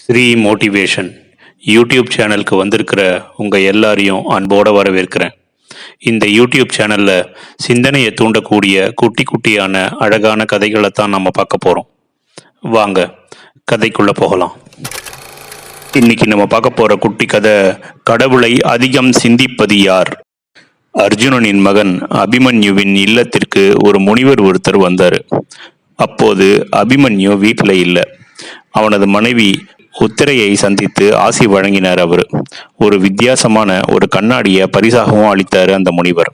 Sri motivation YouTube சேனலுக்கு வந்திருக்கிற உங்கள் எல்லாரையும் அன்போடு வரவேற்கிறேன். இந்த யூடியூப் சேனலில் சிந்தனையை தூண்டக்கூடிய குட்டி குட்டியான அழகான கதைகளை தான் நம்ம பார்க்க போகிறோம் வாங்க கதைக்குள்ளே போகலாம். இன்னைக்கு நம்ம பார்க்க போகிற குட்டி கதை கடவுளை அதிகம் சிந்திப்பது யார்? அர்ஜுனனின் மகன் அபிமன்யுவின் இல்லத்திற்கு ஒரு முனிவர் ஒருத்தர் வந்தார். அப்போது அபிமன்யு வீட்டில் இல்லை. அவனது மனைவி உத்திரையை சந்தித்து ஆசி வழங்கினார் அவர். ஒரு வித்தியாசமான ஒரு கண்ணாடியை பரிசாகவும் அளித்தார் அந்த முனிவர்.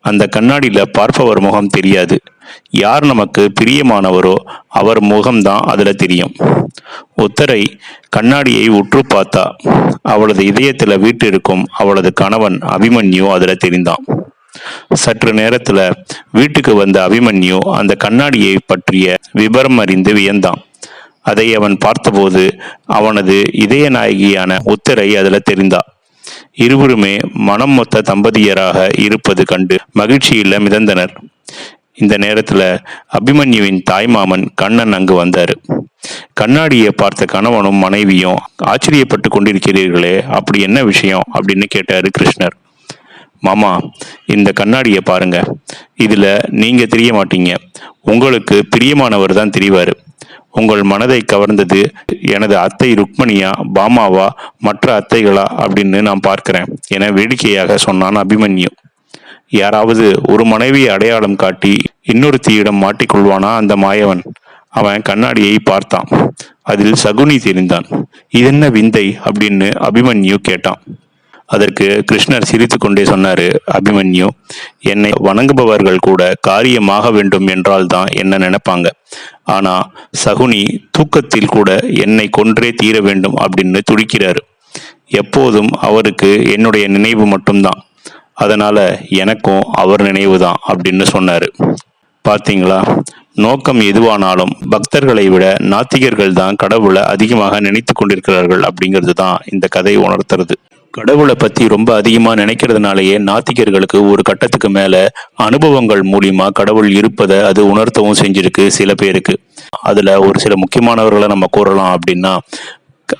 அந்த கண்ணாடியில பார்ப்பவர் முகம் தெரியாது. யார் நமக்கு பிரியமானவரோ அவர் முகம்தான் அதுல தெரியும். உத்தரை கண்ணாடியை உற்று பார்த்தா அவளது இதயத்துல வீட்டு இருக்கும் அவளது கணவன் அபிமன்யு அதுல தெரிந்தான். சற்று நேரத்துல வீட்டுக்கு வந்த அபிமன்யு அந்த கண்ணாடியை பற்றிய விபரம் அறிந்து வியந்தான். அதை அவன் பார்த்தபோது அவனது இதய நாயகியான உத்தரை அதில் தெரிந்தா. இருவருமே மனம் மொத்த தம்பதியராக இருப்பது கண்டு மகிழ்ச்சியில் மிதந்தனர். இந்த நேரத்தில் அபிமன்யுவின் தாய்மாமன் கண்ணன் அங்கு வந்தார். கண்ணாடியை பார்த்த கணவனும் மனைவியும் ஆச்சரியப்பட்டு கொண்டிருக்கிறீர்களே அப்படி என்ன விஷயம்? அப்படின்னு கேட்டார் கிருஷ்ணர். மாமா இந்த கண்ணாடியை பாருங்க. இதில் நீங்கள் தெரிய மாட்டீங்க. உங்களுக்கு பிரியமானவர் தான் தெரிவார். உங்கள் மனதை கவர்ந்தது எனது அத்தை ருக்மணியா பாமாவா மற்ற அத்தைகளா அப்படின்னு நான் பார்க்கிறேன் என வேடிக்கையாக சொன்னான் அபிமன்யு. யாராவது ஒரு மனைவியை அடையாளம் காட்டி இன்னொருத்தியிடம் மாட்டிக்கொள்வானா அந்த மாயவன்? அவன் கண்ணாடியை பார்த்தான். அதில் சகுனி தெரிந்தான். இதென்ன விந்தை? அப்படின்னு அபிமன்யு கேட்டான். அதற்கு கிருஷ்ணர் சிரித்து கொண்டே சொன்னார் அபிமன்யு என்னை வணங்குபவர்கள் கூட காரியமாக வேண்டும் என்றால் தான் என்ன நினைப்பாங்க? ஆனா சகுனி தூக்கத்தில் கூட என்னை கொன்றே தீர வேண்டும் அப்படின்னு துடிக்கிறாரு. எப்போதும் அவருக்கு என்னுடைய நினைவு மட்டும்தான். அதனால எனக்கும் அவர் நினைவு தான் அப்படின்னு சொன்னாரு. பார்த்தீங்களா நோக்கம் எதுவானாலும் பக்தர்களை விட நாத்திகர்கள் தான் கடவுளை அதிகமாக நினைத்து கொண்டிருக்கிறார்கள் அப்படிங்கிறது தான் இந்த கதை உணர்த்துறது. கடவுளை பத்தி ரொம்ப அதிகமா நினைக்கிறதுனாலயே நாத்திகர்களுக்கு ஒரு கட்டத்துக்கு மேல அனுபவங்கள் மூலியமா கடவுள் இருப்பதை அது உணர்த்தவும் செஞ்சிருக்கு சில பேருக்கு. அதுல ஒரு சில முக்கியமானவர்களை நம்ம கூறலாம் அப்படின்னா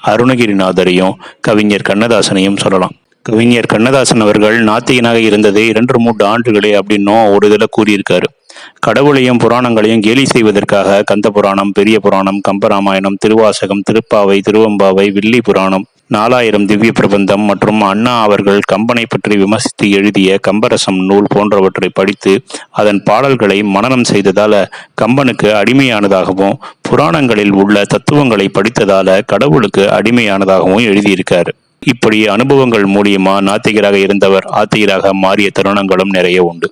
அருணகிரிநாதரையும் கவிஞர் கண்ணதாசனையும் சொல்லலாம். கவிஞர் கண்ணதாசன் அவர்கள் நாத்திகனாக இருந்தது இரண்டு மூன்று ஆண்டுகளே அப்படின்னும் ஒரு இதில் கூறியிருக்காரு. கடவுளையும் புராணங்களையும் கேலி செய்வதற்காக கந்த புராணம் பெரிய புராணம் கம்பராமாயணம் திருவாசகம் திருப்பாவை திருவம்பாவை வில்லி புராணம் நாலாயிரம் திவ்ய பிரபந்தம் மற்றும் அண்ணா அவர்கள் கம்பனை பற்றி விமர்சித்து எழுதிய கம்பரசம் நூல் போன்றவற்றை படித்து அதன் பாடல்களை மனனம் செய்ததால கம்பனுக்கு அடிமையானதாகவும் புராணங்களில் உள்ள தத்துவங்களை படித்ததால கடவுளுக்கு அடிமையானதாகவும் எழுதியிருக்கார். இப்படி அனுபவங்கள் மூலியமா நாத்திகராக இருந்தவர் ஆத்திகராக மாறிய தருணங்களும் நிறைய உண்டு.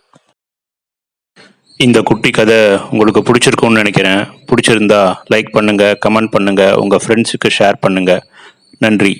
இந்த குட்டி கதை உங்களுக்கு பிடிச்சிருக்கும்னு நினைக்கிறேன். பிடிச்சிருந்தா லைக் பண்ணுங்கள் கமெண்ட் பண்ணுங்கள் உங்கள் ஃப்ரெண்ட்ஸுக்கு ஷேர் பண்ணுங்கள் நன்றி.